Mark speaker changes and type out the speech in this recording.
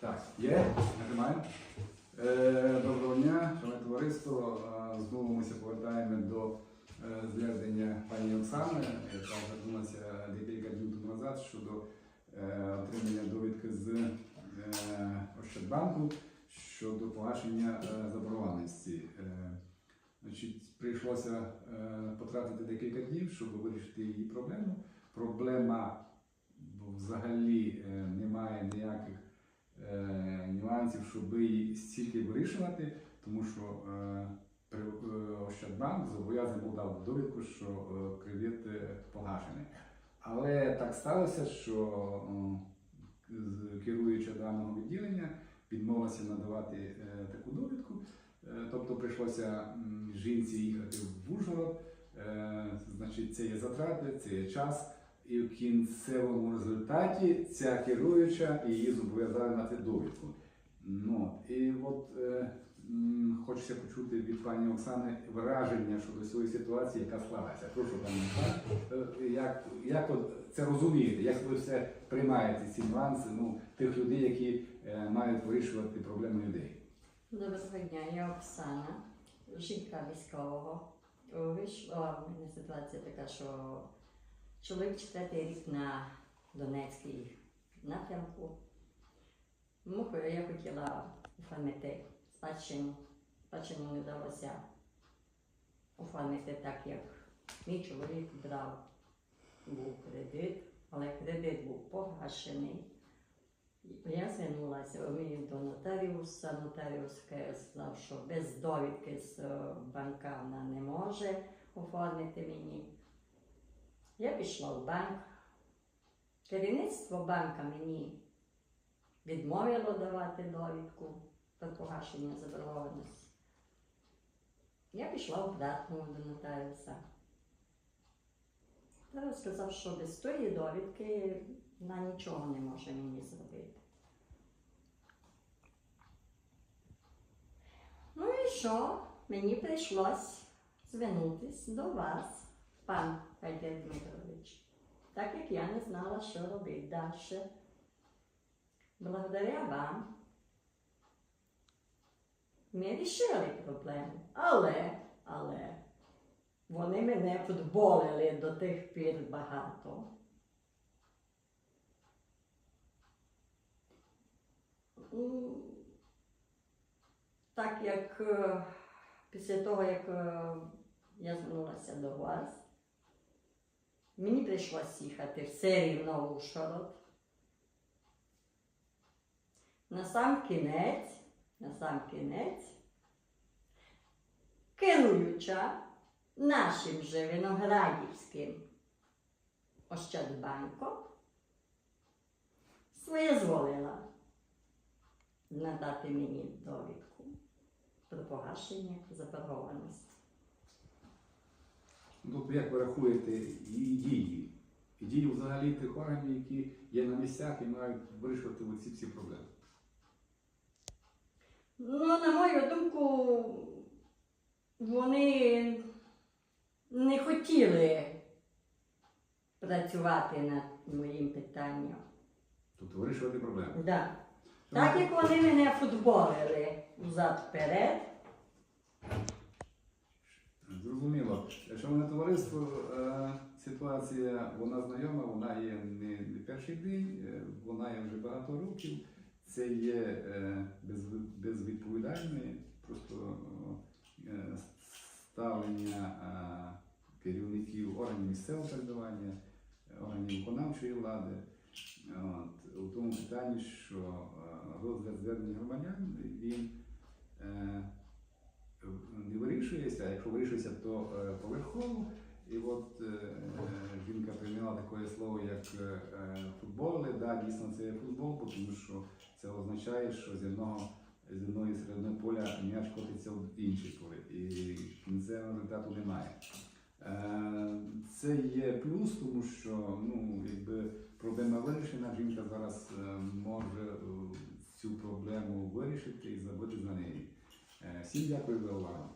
Speaker 1: Так, є, нажимаємо. Е, Доброго дня, шановне товариство. Е, Знову ми повертаємо до е, звернення пані Оксани, яка звернулася декілька днів тому назад щодо е, отримання довідки з Ощадбанку щодо погашення заборгованості. Значить, прийшлося потратити декілька днів, щоб вирішити її проблему. Проблема взагалі е, немає ніяких е, нюансів, щоб її стільки вирішувати, тому що е, е, Ощадбанк зобов'язаний був дати довідку, що е, кредит е, погашений. Але так сталося, що е, керуюча даного відділення відмовилася надавати е, таку довідку. Е, Тобто прийшлося м, жінці їхати в Ужгород. Е, Значить, це є затрати, це є час. І в кінцевому результаті ця керуюча її зобов'язали на довідку. Ну, і от е, хочеться почути від пані Оксани враження щодо цієї ситуації, яка склалася. Прошу пані е, як, як це розумієте, як ви все приймаєте ці нюанси ну, тих людей, які е, мають вирішувати проблеми людей?
Speaker 2: Доброго дня, я Оксана, жінка військового. Вийшла в мене ситуація така, що чоловік четвертий рік на Донецькій напрямку. Ну, я хотіла оформити спадщину. Спадщину не вдалося оформити так, як мій чоловік брав був кредит, але кредит був погашений. Я звернулася до нотаріуса. Нотаріус сказав, що без довідки з е, банка вона не може оформити мені. Я пішла в банк. Керівництво банка мені відмовило давати довідку про погашення заборгованості. Я пішла обратно до нотаріуса. Нотаріус сказав, що без тої довідки вона нічого не може мені зробити. Ну і що? Мені прийшлось звернутися до вас, пан Федір Дмитрович, так як я не знала, що робити далі. Благодаря вам ми рішили проблему. Але, але вони мене футболили до тих пір багато. Так як е, після того, як е, я звернулася до вас, мені прийшлося їхати все рівно в Ужгород. На сам кінець, на сам кінець, керуюча нашим же виноградівським Ощадбанком своєзволила надати мені довідку про погашення заборгованості.
Speaker 1: Ну, як ви рахуєте її дії? І дії взагалі тих органів, які є на місцях і мають вирішувати оці всі проблеми?
Speaker 2: Ну, на мою думку, вони не хотіли працювати над моїм питанням.
Speaker 1: Тобто вирішувати проблеми.
Speaker 2: Да. Так як вони мене футболили взад-вперед,
Speaker 1: Зрозуміло. Шановне товариство, е, ситуація вона знайома, вона є не, не перший день, е, вона є вже багато років. Це є е, безвідповідальне просто е, ставлення керівників органів місцевого е, органів виконавчої влади. От, у тому питанні, що е, розгляд звернень громадян він не вирішується, а якщо вирішується, то поверхово. І от жінка прийняла таке слово, як е, е, футболи. Да, дійсно це є футбол, тому що це означає, що з одного з одної середини поля м'яч котиться в інший поле, і кінцевого результату немає. Е, Це є плюс, тому що ну, якби проблема вирішена, жінка зараз може цю проблему вирішити і забути за неї. Всім дякую за увагу.